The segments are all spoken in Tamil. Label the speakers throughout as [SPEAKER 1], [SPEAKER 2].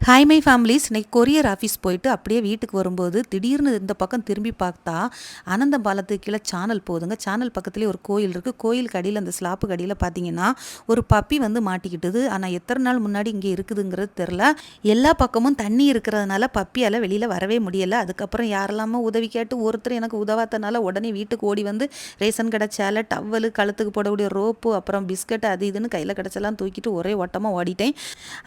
[SPEAKER 1] ஹாய் மை ஃபேமிலிஸ் இன்னைக்கு கொரியர் ஆஃபீஸ் போயிட்டு அப்படியே வீட்டுக்கு வரும்போது திடீர்னு இந்த பக்கம் திரும்பி பார்த்தா அனந்தம் பாலத்துக்கு கீழே சேனல் போகுதுங்க சேனல் பக்கத்துலேயே ஒரு கோயில் இருக்குது கோயிலுக்கு அடியில் அந்த ஸ்லாப்புக்கு அடியில் பார்த்தீங்கன்னா ஒரு பப்பி வந்து மாட்டிக்கிட்டுது. ஆனால் எத்தனை நாள் முன்னாடி இங்கே இருக்குதுங்கிறது தெரில எல்லா பக்கமும் தண்ணி இருக்கிறதுனால பப்பியால் வெளியில் வரவே முடியலை. அதுக்கப்புறம் யாரெல்லாமோ உதவி கேட்டு ஒருத்தர் எனக்கு உதவாதனால உடனே வீட்டுக்கு ஓடி வந்து ரேஷன் கடை சேலை டவலு கழுத்துக்கு போடக்கூடிய ரோப்பு அப்புறம் பிஸ்கட் அது இதுன்னு கையில் கிடச்செல்லாம் தூக்கிட்டு ஒரே ஓட்டமாக ஓடிட்டேன்.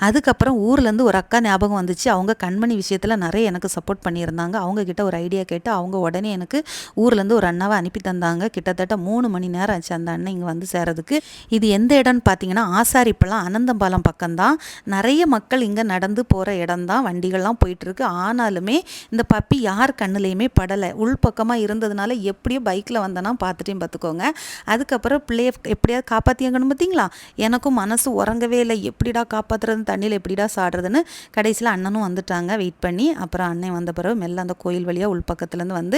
[SPEAKER 1] அதுக்கப்புறம் ஊர்லேருந்து ஒரு அக்கா ஞாபகம் வந்துச்சு. அவங்க கண்மணி விஷயத்தில் நிறைய எனக்கு சப்போர்ட் பண்ணியிருந்தாங்க. அவங்கக்கிட்ட ஒரு ஐடியா கேட்டு அவங்க உடனே எனக்கு ஊர்லேருந்து ஒரு அண்ணாவை அனுப்பி தந்தாங்க. கிட்டத்தட்ட மூணு மணி நேரம் ஆச்சு அந்த அண்ணன் இங்கே வந்து சேரதுக்கு. இது எந்த இடம்னு பார்த்தீங்கன்னா ஆசாரிப்பெல்லாம் அனந்தம்பாலம் பக்கம்தான். நிறைய மக்கள் இங்கே நடந்து போகிற இடம் தான் வண்டிகள்லாம் போயிட்டுருக்கு. ஆனாலுமே இந்த பப்பி யார் கண்ணுலேயுமே படலை. உள்பக்கமாக இருந்ததுனால எப்படியோ பைக்கில் வந்தேன்னா பார்த்துட்டேன் பார்த்துக்கோங்க அதுக்கப்புறம் பிள்ளைய எப்படியாவது காப்பாற்றியாங்கன்னு பார்த்தீங்களா எனக்கும் மனசு உறங்கவே இல்லை. எப்படிடா காப்பாற்றுறது தண்ணியில் எப்படிடா சாடுறதுன்னு கடைசியில் அண்ணனும் வந்துட்டாங்க. வெயிட் பண்ணி அப்புறம் அண்ணன் வந்த பிறகு மெல்ல அந்த கோயில் வழியாக உள்பக்கத்துலேருந்து வந்து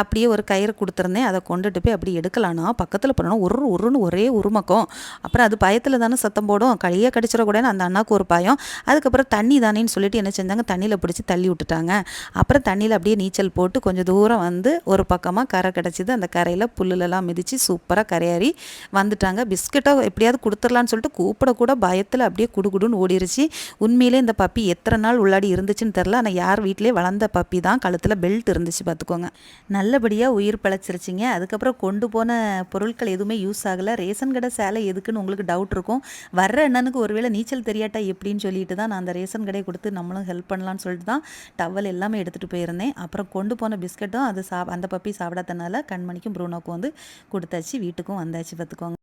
[SPEAKER 1] அப்படியே ஒரு கயிறு கொடுத்துருந்தேன். அதை கொண்டுட்டு போய் அப்படி எடுக்கலான்னா பக்கத்தில் போனோம் ஒரு ஒருன்னு ஒரே உருமக்கம் அப்புறம் அது பயத்தில் தானே சத்தம் போடும். கையை கடிச்சிடக்கூடாது அந்த அண்ணாக்கு ஒரு பயம். அதுக்கப்புறம் தண்ணி தானேன்னு சொல்லிட்டு என்ன செஞ்சாங்க? தண்ணியில் பிடிச்சி தள்ளி விட்டுட்டாங்க. அப்புறம் தண்ணியில் அப்படியே நீச்சல் போட்டு கொஞ்சம் தூரம் வந்து ஒரு பக்கமாக கரை கிடச்சிது. அந்த கரையில் புல்லுலலாம் மிதித்து சூப்பராக கரையாறி வந்துட்டாங்க. பிஸ்கட்டை எப்படியாவது கொடுத்துடலான்னு சொல்லிட்டு கூப்பிடக்கூட பயத்தில் அப்படியே குடுகுடுன்னு ஓடிருச்சு. உண்மையிலே இந்த பப்பி எத்தனை நாள் உள்ளாடி இருந்துச்சுன்னு தெரில ஆனால் யார் வீட்டிலே வளர்ந்த பப்பி தான் கழுத்தில் பெல்ட் இருந்துச்சு பார்த்துக்கோங்க. நல்லபடியாக உயிர் பிழைச்சிருச்சிங்க. அதுக்கப்புறம் கொண்டு போன பொருட்கள் எதுவுமே யூஸ் ஆகலை. ரேஷன் கடை சேலை எதுக்குன்னு உங்களுக்கு டவுட் இருக்கும். வர்ற அண்ணனுக்கு ஒருவேளை நீச்சல் தெரியாட்டா எப்படின்னு சொல்லிட்டு தான் நான் அந்த ரேஷன் கடையை கொடுத்து நம்மளும் ஹெல்ப் பண்ணலான்னு சொல்லிட்டு தான் டவல் எல்லாமே எடுத்துகிட்டு போயிருந்தேன். அப்புறம் கொண்டு போன பிஸ்கட்டும் அது சா அந்த பப்பி சாப்பிடாதனால கண்மணிக்கும் ப்ரூனோக்கும் வந்து கொடுத்தாச்சு. வீட்டுக்கும் வந்தாச்சு பார்த்துக்கோங்க.